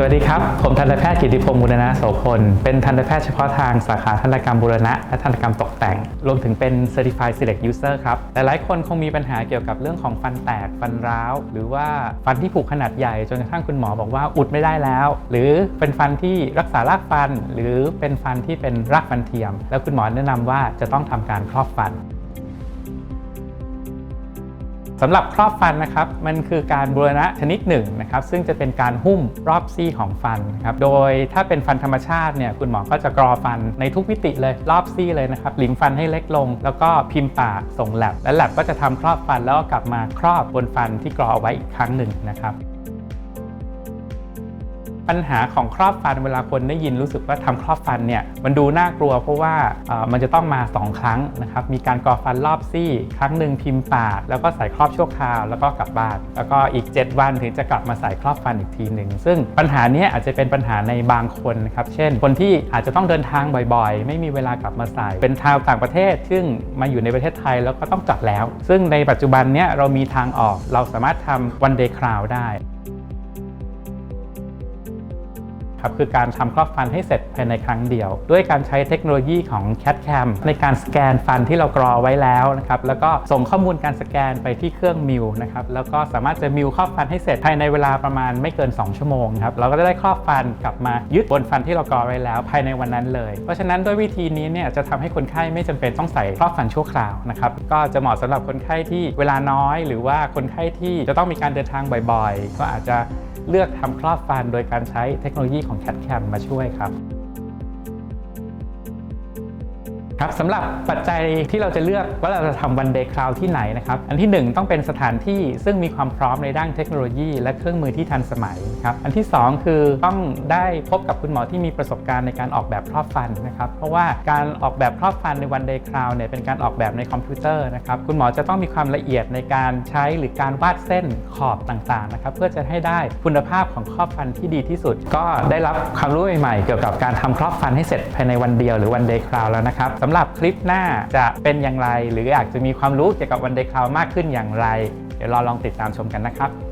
สวัสดีครับ ผมทันตแพทย์กิติพงศ์บุรณะโสพล เป็นทันตแพทย์เฉพาะทางสาขาทันตกรรมบูรณะ และทันตกรรมตกแต่ง รวมถึงเป็น Certified Select User ครับ หลายๆ คนคงมีปัญหาเกี่ยวกับเรื่องของฟันแตก ฟันร้าว หรือว่าฟันที่ผุขนาดใหญ่ จนกระทั่งคุณหมอบอกว่าอุดไม่ได้แล้ว หรือเป็นฟันที่รักษารากฟัน หรือเป็นฟันที่เป็นรากฟันเทียม แล้วคุณหมอแนะนำว่าจะต้องทำการครอบฟัน สำหรับครอบฟันนะครับมันคือการบูรณะชนิดหนึ่งนะครับซึ่งจะเป็นการหุ้มรอบซี่ของฟันครับโดยถ้าเป็นฟันธรรมชาติเนี่ยคุณหมอก็จะกรอฟันในทุกมิติเลยรอบซี่เลยนะครับหลิมฟันให้เล็กลง แล้วก็พิมพ์ปากส่งแลบและแลบก็จะทำครอบฟันแล้วก็กลับมาครอบบนฟันที่กรอเอาไว้อีกครั้งหนึ่งนะครับ ปัญหาของครอบฟันเวลาคนได้ยินรู้สึกว่าทำครอบฟันเนี่ยมันดูน่ากลัวเพราะว่ามันจะต้องมา 2 ครั้งนะครับมีการกอฟันรอบซี่ ครั้งหนึ่งพิมพ์ปากแล้วก็ใส่ครอบชั่วคราวแล้วก็กลับบ้าน แล้วก็อีก 7 วันถึงจะกลับมาใส่ครอบฟันอีกทีหนึ่งซึ่งปัญหาเนี้ยอาจจะเป็นปัญหาในบางคนนะครับเช่น คนที่อาจจะต้องเดินทางบ่อยๆ ไม่มีเวลากลับมาใส่ เป็นชาวต่างประเทศ ซึ่งมาอยู่ในประเทศไทยแล้วก็ต้องกลับแล้ว ซึ่งในปัจจุบันเนี้ยเรามีทางออกเราสามารถทำ one day crown ได้ ครับคือการทำครอบฟันให้เสร็จภายในครั้งเดียว ด้วยการใช้เทคโนโลยีของ CAD CAM ในการสแกนฟันที่เรากรอไว้แล้วนะครับแล้วก็ส่งข้อมูลการสแกนไปที่เครื่องมิลนะครับแล้วก็สามารถจะมิลครอบฟันให้เสร็จภายในเวลาประมาณไม่เกิน 2 ชั่วโมงครับเราก็จะได้ครอบฟันกลับมายึดบนฟันที่เรากรอไว้แล้วภายในวันนั้นเลย เพราะฉะนั้นด้วยวิธีนี้เนี่ยจะทำให้คนไข้ไม่จำเป็นต้องใส่ครอบฟันชั่วคราวนะครับก็จะเหมาะสำหรับคนไข้ที่เวลาน้อย หรือว่าคนไข้ที่จะต้องมีการเดินทางบ่อย ๆ ก็อาจจะเลือกทำครอบฟันโดยการใช้เทคโนโลยีของ CAD CAM มาช่วยครับ ครับสำหรับปัจจัยที่เราจะเลือกว่าเราจะทำวันเดย์คราวที่ไหนนะครับอันที่ 1 ต้องเป็นสถานที่ซึ่งมีความพร้อมในด้านเทคโนโลยี และเครื่องมือที่ทันสมัยครับอันที่ 2 คือต้องได้พบกับคุณหมอที่มีประสบการณ์ในการออกแบบครอบฟันนะครับเพราะว่าการออกแบบครอบฟันในวันเดย์คราวเนี่ยเป็นการออกแบบในคอมพิวเตอร์นะครับคุณหมอจะต้องมีความละเอียดในการใช้หรือการวาดเส้นขอบต่างๆนะครับเพื่อจะให้ได้คุณภาพของครอบฟันที่ดีที่สุด ก็ได้รับความรู้ใหม่ๆเกี่ยวกับการทำครอบฟันให้เสร็จภายในวันเดียวหรือวันเดย์คราวแล้วนะครับำหรับคลิปหน้าจะเป็นอย่างไร หรืออยากจะมีความรู้เกี่ยวกับวันเดย์คลาวมากขึ้นอย่างไร เดี๋ยวรอลองติดตามชมกันนะครับ